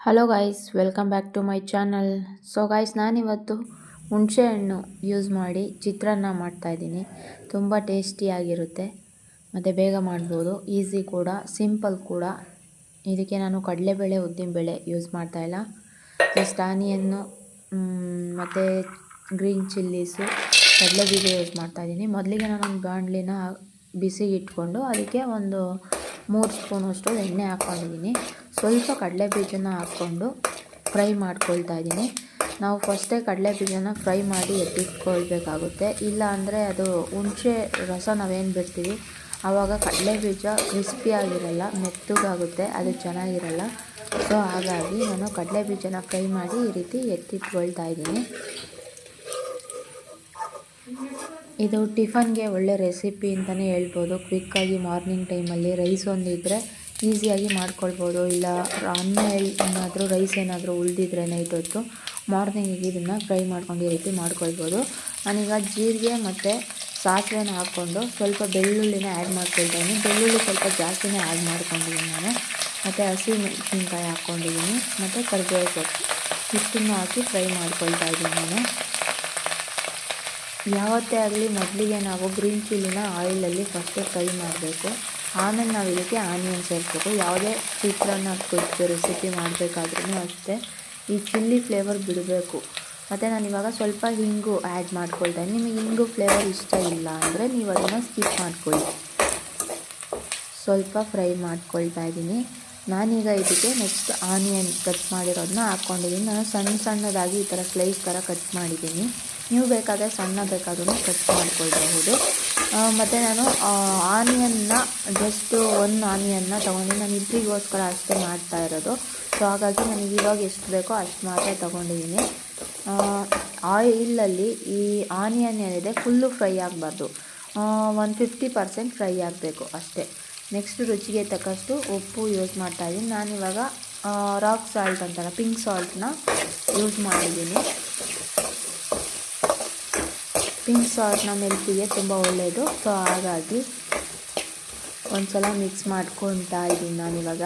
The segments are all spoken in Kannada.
Hello guys welcome back to my channel so guys ನಾನಿವತ್ತು ಹುಣಸೆಹಣ್ಣು ಯೂಸ್ ಮಾಡಿ ಚಿತ್ರಾನ್ನ ಮಾಡ್ತಾಯಿದ್ದೀನಿ ತುಂಬ ಟೇಸ್ಟಿಯಾಗಿರುತ್ತೆ ಮತ್ತು ಬೇಗ ಮಾಡ್ಬೋದು. ಈಸಿ ಕೂಡ ಸಿಂಪಲ್ ಕೂಡ. ಇದಕ್ಕೆ ನಾನು ಕಡಲೆಬೇಳೆ, ಉದ್ದಿನಬೇಳೆ ಯೂಸ್ ಮಾಡ್ತಾಯಿಲ್ಲ ಜಸ್ಟ್ ಆನಿಯನ್ನು ಮತ್ತು ಗ್ರೀನ್ ಚಿಲ್ಲೀಸು ಕಡಲೆ ಬೀಜ ಯೂಸ್ ಮಾಡ್ತಾಯಿದ್ದೀನಿ ಮೊದಲಿಗೆ ನಾನು ಒಂದು ಬಾಣಲಿನ ಬಿಸಿಗಿಟ್ಕೊಂಡು ಅದಕ್ಕೆ ಒಂದು ಮೂರು ಸ್ಪೂನಷ್ಟು ಎಣ್ಣೆ ಹಾಕ್ಕೊಂಡಿದ್ದೀನಿ ಸ್ವಲ್ಪ ಕಡಲೆ ಬೀಜನ ಹಾಕ್ಕೊಂಡು ಫ್ರೈ ಮಾಡ್ಕೊಳ್ತಾ ಇದ್ದೀನಿ ನಾವು ಫಸ್ಟೇ ಕಡಲೆ ಬೀಜನ ಫ್ರೈ ಮಾಡಿ ಎತ್ತಿಟ್ಕೊಳ್ಬೇಕಾಗುತ್ತೆ. ಇಲ್ಲ ಅಂದರೆ ಅದು ಹುಣಸೆ ರಸ ನಾವೇನು ಬಿಡ್ತೀವಿ ಆವಾಗ ಕಡಲೆ ಬೀಜ ಕ್ರಿಸ್ಪಿಯಾಗಿರಲ್ಲ ಮೆತ್ತಗಾಗುತ್ತೆ, ಅದು ಚೆನ್ನಾಗಿರಲ್ಲ. ಸೊ, ಹಾಗಾಗಿ ನಾನು ಕಡಲೆ ಬೀಜನ ಫ್ರೈ ಮಾಡಿ ಈ ರೀತಿ ಎತ್ತಿಟ್ಕೊಳ್ತಾ ಇದ್ದೀನಿ ಇದು ಟಿಫನ್ಗೆ ಒಳ್ಳೆ ರೆಸಿಪಿ ಅಂತಲೇ ಹೇಳ್ಬೋದು. ಕ್ವಿಕ್ಕಾಗಿ ಮಾರ್ನಿಂಗ್ ಟೈಮಲ್ಲಿ ರೈಸ್ ಒಂದಿದ್ದರೆ ಈಸಿಯಾಗಿ ಮಾಡ್ಕೊಳ್ಬೋದು. ಇಲ್ಲ ಅನ್ನ ಏನಾದರೂ ರೈಸ್ ಏನಾದರೂ ಉಳಿದಿದ್ರೆ ನೈಟ್ ಹೊತ್ತು ಮಾರ್ನಿಂಗಿಗೆ ಇದನ್ನು ಫ್ರೈ ಮಾಡ್ಕೊಂಡು ಈ ರೀತಿ ಮಾಡ್ಕೊಳ್ಬೋದು. ನಾನೀಗ ಜೀರಿಗೆ ಮತ್ತು ಸಾಸಿವೆನ ಹಾಕ್ಕೊಂಡು ಸ್ವಲ್ಪ ಬೆಳ್ಳುಳ್ಳಿನ ಆ್ಯಡ್ ಮಾಡ್ಕೊಳ್ತೀನಿ ಬೆಳ್ಳುಳ್ಳಿ ಸ್ವಲ್ಪ ಜಾಸ್ತಿನೇ ಆ್ಯಡ್ ಮಾಡ್ಕೊಂಡಿದ್ದೀನಿ ನಾನು. ಮತ್ತು ಹಸಿ ಮೆಣಸಿನ್ಕಾಯಿ ಹಾಕ್ಕೊಂಡಿದ್ದೀನಿ. ಮತ್ತು ಕರ್ಬೇವು ಸೊಪ್ಪು, ಇಷ್ಟನ್ನು ಹಾಕಿ ಫ್ರೈ ಮಾಡ್ಕೊಳ್ತಾ ಇದ್ದೀನಿ ನಾನು. ಯಾವತ್ತೇ ಆಗಲಿ ಮೊದಲಿಗೆ ನಾವು ಗ್ರೀನ್ ಚಿಲ್ಲಿನ ಆಯಿಲಲ್ಲಿ ಫಸ್ಟ್ ಫ್ರೈ ಮಾಡಬೇಕು. ಆಮೇಲೆ ನಾವು ಇದಕ್ಕೆ ಆನಿಯನ್ ಸೇರಿಸ್ಬೇಕು. ಯಾವುದೇ ಚಿತ್ರಾನ್ನ ಕುರಿತು ರೆಸಿಪಿ ಮಾಡಬೇಕಾದ್ರೂ ಅಷ್ಟೇ. ಈ ಚಿಲ್ಲಿ ಫ್ಲೇವರ್ ಬಿಡಬೇಕು. ಮತ್ತು ನಾನು ಇವಾಗ ಸ್ವಲ್ಪ ಹಿಂಗು ಆ್ಯಡ್ ಮಾಡ್ಕೊಳ್ತಾ ನಿಮಗೆ ಹಿಂಗು ಫ್ಲೇವರ್ ಇಷ್ಟ ಇಲ್ಲ ಅಂದರೆ ನೀವು ಅದನ್ನು ಸ್ಕಿಪ್ ಮಾಡ್ಕೊಳ್ಳಿ. ಸ್ವಲ್ಪ ಫ್ರೈ ಮಾಡ್ಕೊಳ್ತಾ ಇದ್ದೀನಿ. ನಾನೀಗ ಇದಕ್ಕೆ ನೆಕ್ಸ್ಟ್ ಆನಿಯನ್ ಕಟ್ ಮಾಡಿರೋದನ್ನ ಹಾಕ್ಕೊಂಡಿದ್ದೀನಿ ನಾನು ಸಣ್ಣ ಸಣ್ಣದಾಗಿ ಈ ಥರ ಸ್ಲೈಸ್ ಥರ ಕಟ್ ಮಾಡಿದ್ದೀನಿ. ನೀವು ಬೇಕಾದರೆ ಸಣ್ಣ ಬೇಕಾದ್ರೂ ಕಟ್ ಮಾಡ್ಕೊಳ್ಬಹುದು. ಮತ್ತು ನಾನು ಆನಿಯನ್ನ ಜಸ್ಟ್ ಒಂದು ಆನಿಯನ್ನ ತೊಗೊಂಡು ನಾನು ಇಬ್ಬರಿಗೋಸ್ಕರ ಅಷ್ಟೇ ಮಾಡ್ತಾ ಇರೋದು. ಸೊ ಹಾಗಾಗಿ ನನಗೆ ಇವಾಗ ಎಷ್ಟು ಬೇಕೋ ಅಷ್ಟು ಮಾತ್ರ ತೊಗೊಂಡಿದ್ದೀನಿ. ಆಯಿಲಲ್ಲಿ ಈ ಆನಿಯನ್ ಏನಿದೆ ಫುಲ್ಲು ಫ್ರೈ ಆಗಬಾರ್ದು. ಒನ್ ಫಿಫ್ಟಿ ಪರ್ಸೆಂಟ್ ಫ್ರೈ ಆಗಬೇಕು ಅಷ್ಟೇ. ನೆಕ್ಸ್ಟ್ ರುಚಿಗೆ ತಕ್ಕಷ್ಟು ಉಪ್ಪು ಯೂಸ್ ಮಾಡ್ತಾಯಿದ್ದೀನಿ ನಾನಿವಾಗ ರಾಕ್ ಸಾಲ್ಟ್ ಅಂತಲ್ಲ ಪಿಂಕ್ ಸಾಲ್ಟ್ನ ಯೂಸ್ ಮಾಡಿದ್ದೀನಿ. ಪಿಂಕ್ ಸಾಲ್ಟ್ ನಮ್ಮ ಹೆಲ್ತಿಗೆ ತುಂಬ ಒಳ್ಳೆಯದು ಸೊ ಹಾಗಾಗಿ ಒಂದು ಸಲ ಮಿಕ್ಸ್ ಮಾಡ್ಕೊತಾ ಇದ್ದೀನಿ ನಾನಿವಾಗ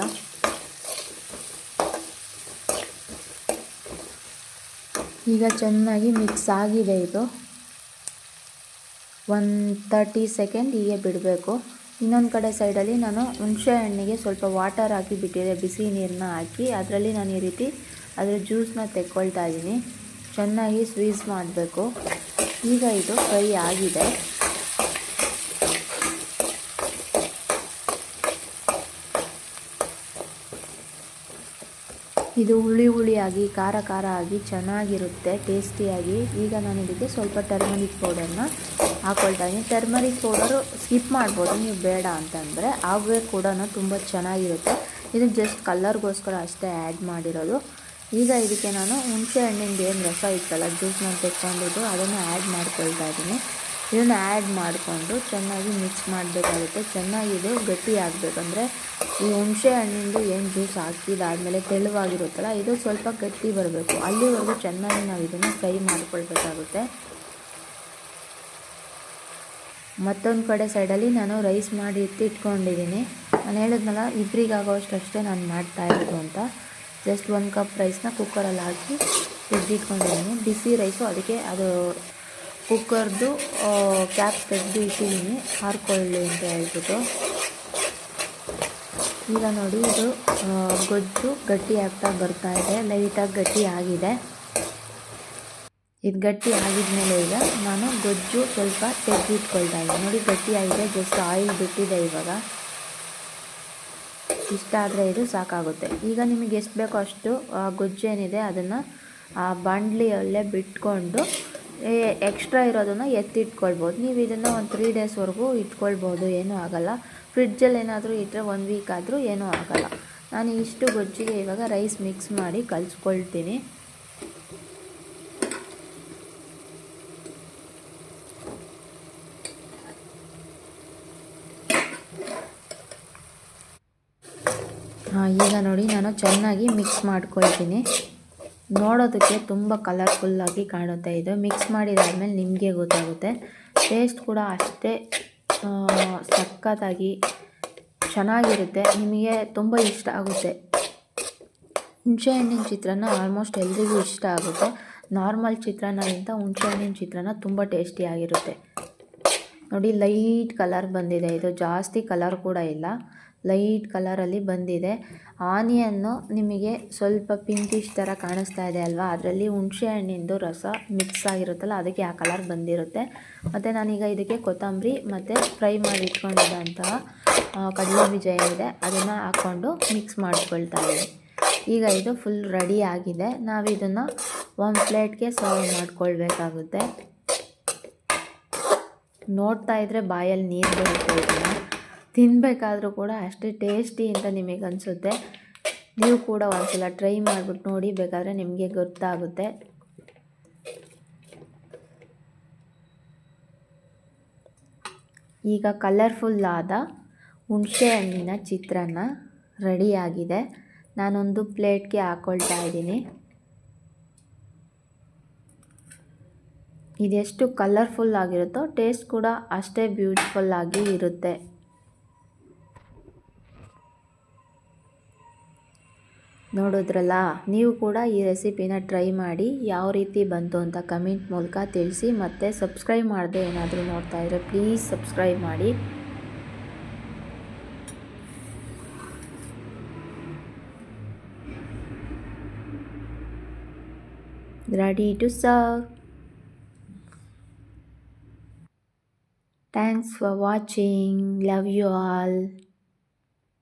ಈಗ ಚೆನ್ನಾಗಿ ಮಿಕ್ಸ್ ಆಗಿದೆ ಇದು. ಒನ್ ತರ್ಟಿ ಸೆಕೆಂಡ್ ಹೀಗೆ ಬಿಡಬೇಕು. ಇನ್ನೊಂದು ಕಡೆ ಸೈಡಲ್ಲಿ ನಾನು ಹುಣಸೆ ಹಣ್ಣಿಗೆ ಸ್ವಲ್ಪ ವಾಟರ್ ಹಾಕಿ ಬಿಟ್ಟಿದೆ. ಬಿಸಿ ನೀರನ್ನ ಹಾಕಿ. ಅದರಲ್ಲಿ ನಾನು ಈ ರೀತಿ ಅದರ ಜ್ಯೂಸನ್ನ ತೆಕ್ಕೊಳ್ತಾ ಇದ್ದೀನಿ. ಚೆನ್ನಾಗಿ ಸ್ವೀಸ್ ಮಾಡಬೇಕು. ಈಗ ಇದು ಫ್ರೈ ಆಗಿದೆ. ಇದು ಹುಳಿ ಹುಳಿಯಾಗಿ, ಖಾರ ಖಾರ ಆಗಿ, ಚೆನ್ನಾಗಿರುತ್ತೆ ಟೇಸ್ಟಿಯಾಗಿ ಈಗ ನಾನು ಇದಕ್ಕೆ ಸ್ವಲ್ಪ ಟರ್ಮರಿಕ್ ಪೌಡರ್ನ ಹಾಕೊಳ್ತಾ ಇದ್ದೀನಿ. ಟರ್ಮರಿಕ್ ಪೌಡರು ಸ್ಕಿಪ್ ಮಾಡ್ಬೋದು, ನೀವು ಬೇಡ ಅಂತಂದರೆ. ಆಗುವೆ ಕೂಡ ತುಂಬ ಚೆನ್ನಾಗಿರುತ್ತೆ. ಇದು ಜಸ್ಟ್ ಕಲ್ಲರ್ಗೋಸ್ಕರ ಅಷ್ಟೇ ಆ್ಯಡ್ ಮಾಡಿರೋದು. ಈಗ ಇದಕ್ಕೆ ನಾನು ಹುಣಸೆ ಹಣ್ಣಿಂದು ಏನು ರಸ ಇತ್ತಲ್ಲ ಜ್ಯೂಸ್ನ ತೆಕ್ಕೊಂಡಿದ್ದು, ಅದನ್ನು ಆ್ಯಡ್ ಮಾಡ್ಕೊಳ್ತಾ ಇದ್ದೀನಿ. ಇದನ್ನು ಆ್ಯಡ್ ಮಾಡಿಕೊಂಡು ಚೆನ್ನಾಗಿ ಮಿಕ್ಸ್ ಮಾಡಬೇಕಾಗುತ್ತೆ. ಚೆನ್ನಾಗಿ ಇದು ಗಟ್ಟಿ ಆಗಬೇಕಂದ್ರೆ ಈ ಹುಣಸೆ ಹಣ್ಣಿಂದು ಏನು ಜ್ಯೂಸ್ ಹಾಕಿದಾದಮೇಲೆ ತೆಳುವಾಗಿರುತ್ತಲ್ಲ, ಇದು ಸ್ವಲ್ಪ ಗಟ್ಟಿ ಬರಬೇಕು. ಅಲ್ಲಿವರೆಗೂ ಚೆನ್ನಾಗಿ ನಾವು ಇದನ್ನು ಫ್ರೈ ಮಾಡಿಕೊಳ್ಬೇಕಾಗುತ್ತೆ. ಮತ್ತೊಂದು ಕಡೆ ಸೈಡಲ್ಲಿ ನಾನು ರೈಸ್ ಮಾಡಿ ಎತ್ತಿಟ್ಕೊಂಡಿದ್ದೀನಿ ನಾನು ಹೇಳಿದ್ನಲ್ಲ ಇಬ್ಬರಿಗಾಗೋಷ್ಟು ಅಷ್ಟೇ ನಾನು ಮಾಡ್ತಾ ಅಂತ. ಜಸ್ಟ್ ಒಂದು ಕಪ್ ರೈಸ್ನ ಕುಕ್ಕರಲ್ಲಿ ಹಾಕಿ ತೆಗೆದಿಟ್ಕೊಂಡಿದ್ದೀನಿ. ಬಿಸಿ ರೈಸು ಅದಕ್ಕೆ ಅದು ಕುಕ್ಕರ್ದು ಕ್ಯಾಪ್ ತೆಗೆದು ಇಟ್ಟಿದ್ದೀನಿ. ಹಾರ್ಕೊಳ್ಳಿ ಅಂತ ಹೇಳ್ಬಿಟ್ಟು. ಈಗ ನೋಡಿ ಇದು ಗೊಜ್ಜು ಗಟ್ಟಿ ಆಗ್ತಾ ಬರ್ತಾ ಇದೆ. ಲೈಟಾಗಿ ಗಟ್ಟಿ ಆಗಿದೆ. ಇದು ಗಟ್ಟಿ ಆಗಿದ್ಮೇಲೆ ಈಗ ನಾನು ಗೊಜ್ಜು ಸ್ವಲ್ಪ ತೆಗೆದಿಟ್ಕೊಳ್ತಾ ಇದ್ದೀನಿ. ನೋಡಿ ಗಟ್ಟಿ ಆಗಿದೆ ಜಸ್ಟ್ ಆಯಿಲ್ ಬಿಟ್ಟಿದೆ ಇವಾಗ. ಇಷ್ಟ ಆದರೆ ಇದು ಸಾಕಾಗುತ್ತೆ. ಈಗ ನಿಮಗೆ ಎಷ್ಟು ಬೇಕೋ ಅಷ್ಟು ಗೊಜ್ಜು ಏನಿದೆ ಅದನ್ನು, ಆ ಬಾಣಲಿಯಲ್ಲೇ ಬಿಟ್ಕೊಂಡು ಎಕ್ಸ್ಟ್ರಾ ಇರೋದನ್ನು ಎತ್ತಿಟ್ಕೊಳ್ಬೋದು. ನೀವು ಇದನ್ನು ಒಂದು ತ್ರೀ ಡೇಸ್ವರೆಗೂ ಇಟ್ಕೊಳ್ಬೋದು, ಏನೂ ಆಗೋಲ್ಲ. ಫ್ರಿಡ್ಜಲ್ಲಿ ಏನಾದರೂ ಇಟ್ಟರೆ ಒಂದು ವೀಕ್ ಆದರೂ ಏನೂ ಆಗೋಲ್ಲ. ನಾನು ಇಷ್ಟು ಗೊಜ್ಜಿಗೆ ಇವಾಗ ರೈಸ್ ಮಿಕ್ಸ್ ಮಾಡಿ ಕಲಿಸ್ಕೊಳ್ತೀನಿ. ಈಗ ನೋಡಿ, ನಾನು ಚೆನ್ನಾಗಿ ಮಿಕ್ಸ್ ಮಾಡ್ಕೊಳ್ತೀನಿ. ನೋಡೋದಕ್ಕೆ ತುಂಬ ಕಲರ್ಫುಲ್ಲಾಗಿ ಕಾಣುತ್ತೆ ಇದು. ಮಿಕ್ಸ್ ಮಾಡಿದಾದ್ಮೇಲೆ ನಿಮಗೆ ಗೊತ್ತಾಗುತ್ತೆ. ಟೇಸ್ಟ್ ಕೂಡ ಅಷ್ಟೇ ಸಖತ್ತಾಗಿ ಚೆನ್ನಾಗಿರುತ್ತೆ. ನಿಮಗೆ ತುಂಬ ಇಷ್ಟ ಆಗುತ್ತೆ. ಹುಣಸೆಹಣ್ಣಿನ ಚಿತ್ರಾನ್ನ ಆಲ್ಮೋಸ್ಟ್ ಎಲ್ರಿಗೂ ಇಷ್ಟ ಆಗುತ್ತೆ. ನಾರ್ಮಲ್ ಚಿತ್ರಾನ್ನಗಿಂತ ಹುಣಸೆಹಣ್ಣಿನ ಚಿತ್ರಾನ್ನ ತುಂಬ ಟೇಸ್ಟಿಯಾಗಿರುತ್ತೆ ನೋಡಿ ಲೈಟ್ ಕಲರ್ ಬಂದಿದೆ ಇದು. ಜಾಸ್ತಿ ಕಲರ್ ಕೂಡ ಇಲ್ಲ. ಲೈಟ್ ಕಲರಲ್ಲಿ ಬಂದಿದೆ. ಆನಿಯನ್ನು ನಿಮಗೆ ಸ್ವಲ್ಪ ಪಿಂಕಿಶ್ ಥರ ಕಾಣಿಸ್ತಾ ಇದೆ ಅಲ್ವಾ? ಅದರಲ್ಲಿ ಹುಣಸೆ ಹಣ್ಣಿಂದು ರಸ ಮಿಕ್ಸ್ ಆಗಿರುತ್ತಲ್ಲ, ಅದಕ್ಕೆ ಆ ಕಲರ್ ಬಂದಿರುತ್ತೆ. ಮತ್ತು ನಾನೀಗ ಇದಕ್ಕೆ ಕೊತ್ತಂಬರಿ ಮತ್ತು ಫ್ರೈ ಮಾಡಿ ಇಟ್ಕೊಂಡಿದ್ದಂತಹ ಕಡಲೆ ಬೀಜ ಏನಿದೆ ಅದನ್ನು ಹಾಕ್ಕೊಂಡು ಮಿಕ್ಸ್ ಮಾಡಿಕೊಳ್ತಾ ಇದ್ದೀನಿ. ಈಗ ಇದು ಫುಲ್ ರೆಡಿ ಆಗಿದೆ. ನಾವು ಇದನ್ನು ಒಂದು ಪ್ಲೇಟ್ಗೆ ಸರ್ವ್ ಮಾಡ್ಕೊಳ್ಬೇಕಾಗುತ್ತೆ. ನೋಡ್ತಾ ಇದ್ದರೆ ಬಾಯಲ್ಲಿ ನೀರು ಬರುತ್ತೆ ಇದನ್ನು. ತಿನ್ನಬೇಕಾದ್ರೂ ಕೂಡ ಅಷ್ಟೇ ಟೇಸ್ಟಿ ಅಂತ ನಿಮಗೆ ಅನಿಸುತ್ತೆ. ನೀವು ಕೂಡ ಒಂದ್ಸಲ ಟ್ರೈ ಮಾಡಿಬಿಟ್ಟು ನೋಡಿ, ಬೇಕಾದರೆ ನಿಮಗೆ ಗೊತ್ತಾಗುತ್ತೆ. ಈಗ ಕಲರ್ಫುಲ್ ಆದ ಹುಣಸೆ ಹಣ್ಣಿನ ಚಿತ್ರಾನ್ನ ರೆಡಿಯಾಗಿದೆ. ನಾನೊಂದು ಪ್ಲೇಟ್ಗೆ ಹಾಕ್ಕೊಳ್ತಾ ಇದ್ದೀನಿ. ಇದೆಷ್ಟು ಕಲರ್ಫುಲ್ ಆಗಿರುತ್ತೋ ಟೇಸ್ಟ್ ಕೂಡ ಅಷ್ಟೇ ಬ್ಯೂಟಿಫುಲ್ ಆಗಿ ಇರುತ್ತೆ. ನೋಡಿದ್ರಲ್ಲ, ನೀವು ಕೂಡ ಈ ರೆಸಿಪಿನ ಟ್ರೈ ಮಾಡಿ, ಯಾವ ರೀತಿ ಬಂತು ಅಂತ ಕಮೆಂಟ್ ಮೂಲಕ ತಿಳಿಸಿ, ಮತ್ತು ಸಬ್ಸ್ಕ್ರೈಬ್ ಮಾಡದೆ ಏನಾದರೂ ನೋಡ್ತಾ ಇದ್ದರೆ ಪ್ಲೀಸ್ ಸಬ್ಸ್ಕ್ರೈಬ್ ಮಾಡಿ. Ready to serve. Thanks for watching. Love you all.